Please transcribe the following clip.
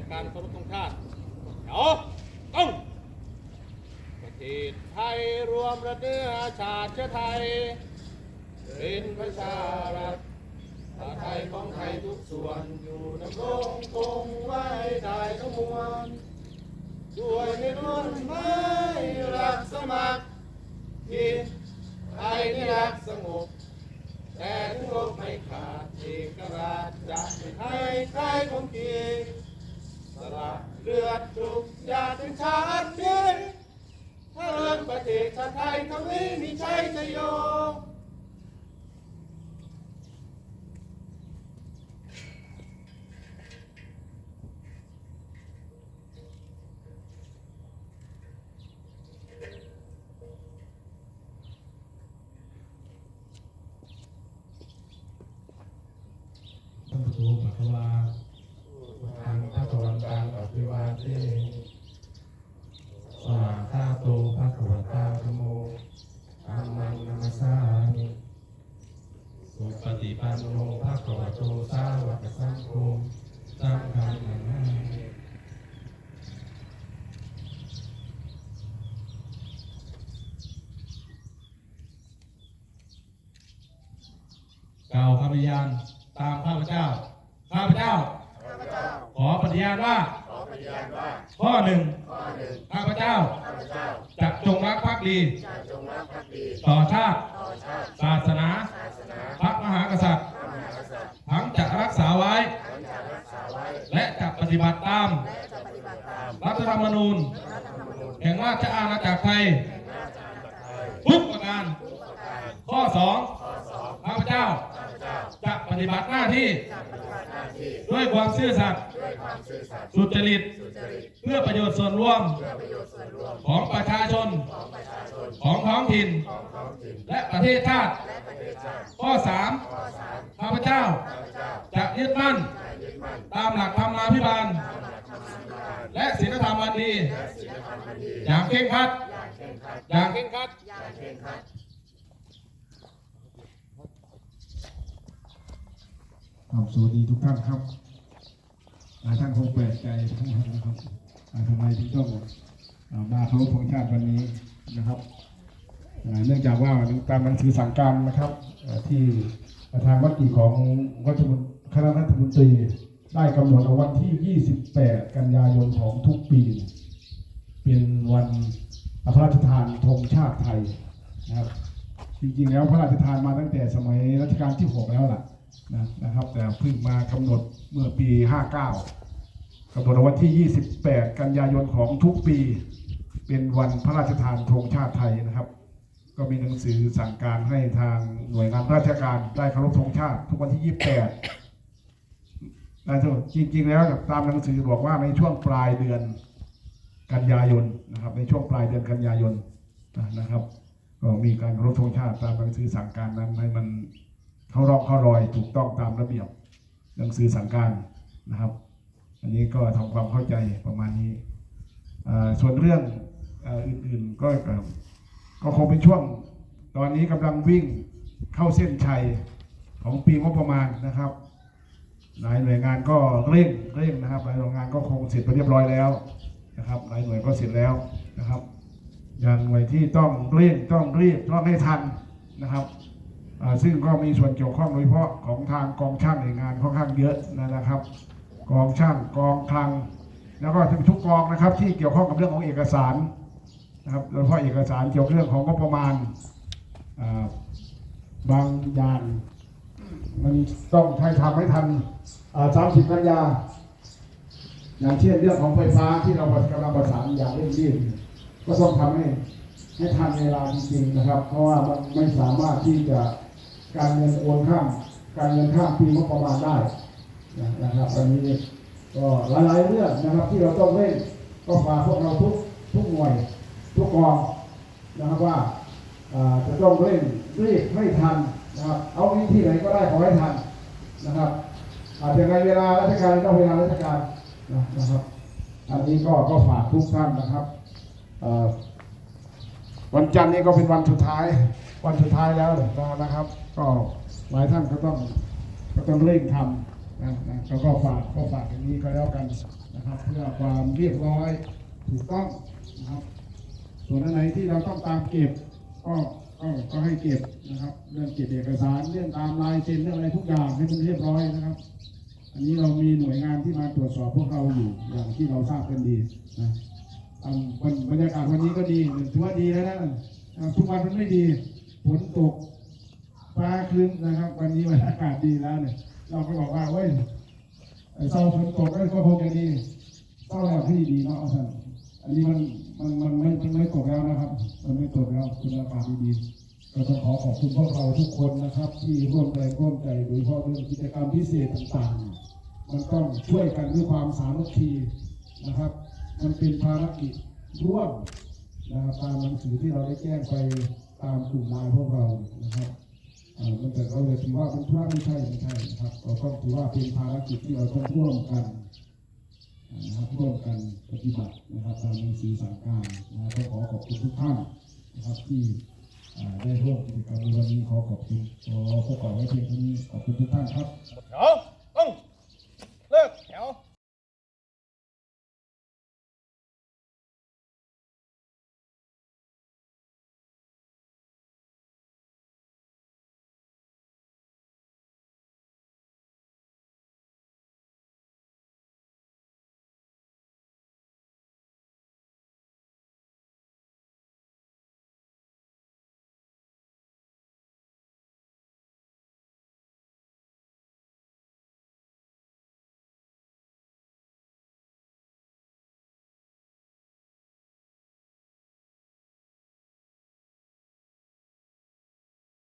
งการเคารพธงชาติเดี๋ยวต้องประเทศไทยรวมระเนื้อชาติเชื้อไทย เป็นประชารัฐชาติไทยของไทยทุกส่วนอยู่ดำรงคงไว้ได้ทั้งมวลด้วยในนวลไม้รักสมัครที่ไทยนี่รักสงบแต่ถึงลบไม่ขาดเอกราชจะไม่ให้ใครของกีส ละเลือดทุกหยาดเป็นชาตินี้ถ้าเรื่องประเทศชาติไทยทวีมีชัยชโย ท่านผู้ปัตวาทางพระสวรรค์การอภิวาเทสวาคาโตพระขวตาธโมอามังนามาสามิสุปฏิปันโนพระขวโตสาวกสังโฆสังฆังนามามิกล่าวคำ พยานตามข้าพเจ้า ข้าพเจ้า ขอปฏิญาณว่าข้อหนึ่งข้าพเจ้า จะจงรักภักดีต่อชาติ ศาสนาพระมหากษัตริย์ ทั้งจะรักษาไว้และจะปฏิบัติตาม รัฐธรรมนูญ แห่งราชอาณาจักรไทย ทุกประการ ข้อสองข้าพเจ้า จะป ฏิบัติหน้าที่ ด้วยความซื่อสัตย์สุจริต เพื่อประโยชน์ส่วนรวม ของประชาชน ของท้องถิ่น และประเทศชาติ ข้อสามข้าพเจ้า จะยึดมั่น ตามหลักธรรมาภิบาล และศีลธรรมอันดี อย่างเคร่งครัด อย่างเคร่งครัด ครับสวัสดีทุกท่านครับอ่าท่านคงแปลกใจทั้งหมดนะครับทำไมถึงต้องมาเคารพธงชาติวันนี้นะครับเนื่องจากว่าตามหนังสือสั่งการนะครับที่ทางมติของรัฐมนคณะรัฐมนตรีได้กำหนดเอาวันที่ 28 กันยายนของทุกปี เป็นวันพระราชทานธงชาติไทยนะครับจริงๆแล้วพระราชทานมาตั้งแต่สมัยรัชกาลที่ 6 แล้วล่ะ นะนะครับ แต่เพิ่งมากำหนดเมื่อปี 59กำหนดวันที่ 28 กันยายนของทุกปี เป็นวันพระราชทานธงชาติไทยนะครับ ก็มีหนังสือสั่งการให้ทางหน่วยงานราชการได้เคารพธงชาติ ทุกวันที่ 28นะจริงๆแล้วตามหนังสือบอกว่าในช่วงปลายเดือนกันยายนนะครับ ในช่วงปลายเดือนกันยายนนะครับ ก็มีการเคารพธงชาติตามหนังสือสั่งการนั้นให้มัน เข้ารอบเข้ารอยถูกต้องตามระเบียบหนังสือสั่งการนะครับ อันนี้ก็ทำความเข้าใจประมาณนี้ส่วนเรื่องอื่นๆก็ก็คงเป็นช่วง ตอนนี้กำลังวิ่งเข้าเส้นชัยของปีงบประมาณนะครับหลายหน่วยงานก็เร่งเร่งนะครับหลายหน่วยงานก็คงเสร็จไปเรียบร้อยแล้วนะครับ หลายหน่วยก็เสร็จแล้วนะครับ อย่างหน่วยที่ต้องเร่งต้องรีบต้องให้ทันนะครับ ซึ่งก็มีส่วนเกี่ยวข้องโดยเฉพาะของทางกองช่างในงานค่อนข้างเยอะนะครับ กองช่างกองคลัง แล้วก็ทุกกองนะครับที่เกี่ยวข้องกับเรื่องของเอกสารนะครับโดยเฉพาะเอกสารเกี่ยวกับเรื่องของงบประมาณบางอย่างมันต้องใช้ทำให้ทันสามสิบกันยา อย่างเช่นเรื่องของไฟฟ้าที่เรากำลังประสานอย่างเร่งรีบก็ต้องทำให้ให้ทันเวลาจริงๆนะครับ เพราะว่ามันไม่สามารถที่จะ การเงินโอนข้ามการเงินข้ามปีงบประมาณได้นะครับอันนี้ก็หลายๆเรื่องนะครับที่เราต้องเร่งก็ฝากพวกเราทุกทุกหน่วย ทุกกองนะครับว่าจะต้องเร่งรีบให้ทันนะครับ เอาวิธีไหนก็ได้ขอให้ทันนะครับอาจจะในเวลาราชการต้องเวลาราชการนะนะครับ อันนี้ก็ก็ฝากทุกท่านนะครับวันจันทร์นี้ก็เป็นวันสุดท้าย วันสุดท้ายแล้วนะครับ ก็หลายท่านก็ต้องก็ต้องเร่งทำนะนะแล้วก็ฝากก็ฝากอย่างนี้ก็แล้วกันนะครับ เพื่อความเรียบร้อยถูกต้องนะครับ ส่วนอันไหนที่เราต้องตามเก็บก็ก็ก็ให้เก็บนะครับ เรื่องเก็บเอกสารเรื่องตามลายเซ็นเรื่องอะไรทุกอย่างให้มันเรียบร้อยนะครับ อันนี้เรามีหน่วยงานที่มาตรวจสอบพวกเราอยู่อย่างที่เราทราบกันดีนะวันบรรยากาศวันนี้ก็ดีถือว่าดีแล้วนะทุกวันมันไม่ดีฝนตก ฟ้าครึ้มนะครับ วันนี้บรรยากาศดีแล้วเนี่ย เราก็บอกว่าเว้ยเศร้าฝนตกก็คงจะดีเศร้าแล้วที่ดีเนาะท่านอันนี้มันมันมันไม่มันไม่ตกแล้วนะครับ มันไม่ตกแล้วคุณอากาศดีๆก็ต้องขอขอบคุณพวกเราทุกคนนะครับ ที่ร่วมแรงร่วมใจโดยเฉพาะเรื่องกิจกรรมพิเศษต่างๆ มันต้องช่วยกันด้วยความสามัคคีนะครับ มันเป็นภารกิจร่วมนะครับตามหนังสือที่เราได้แจ้งไปตามกลุ่มไลน์พวกเรานะครับ มันแต่เราเลยถือว่าเป็นธุระไม่ใช่ไม่ใช่นะครับเราต้องถือว่าเป็นภารกิจที่เราต้องร่วมกันนะครับร่วมกันปฏิบัตินะครับตามหนังสือสั่งการนะครับขอขอบคุณทุกท่านนะครับที่ได้ร่วมกิจกรรมในวันนี้ขอขอบคุณขอประกอบไว้เพียงเท่านี้ขอบคุณทุกท่านครับแถว